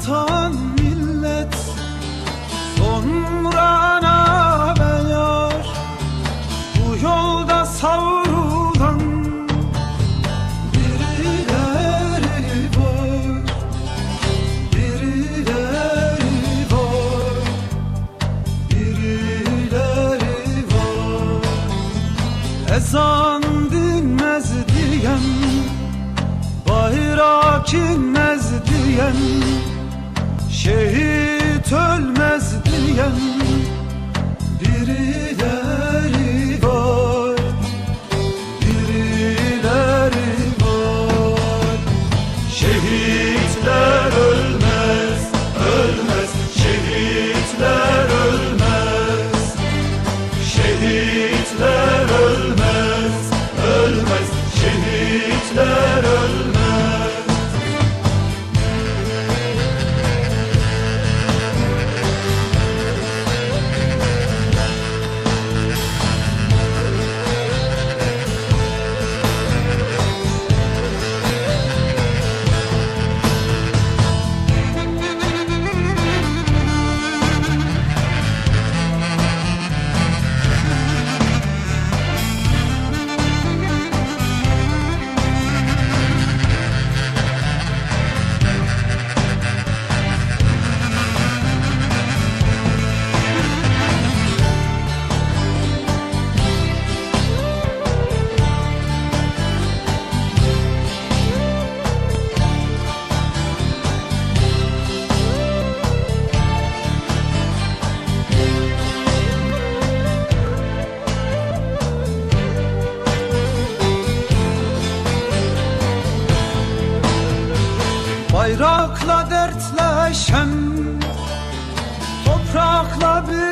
vatan millet Sonra ana beyar Bu yolda savrulan Birileri var Birileri var Birileri var. Ezan dinmez diyen Bayrak inmez diyen Şehit ölmez diyen Toprakla birleşen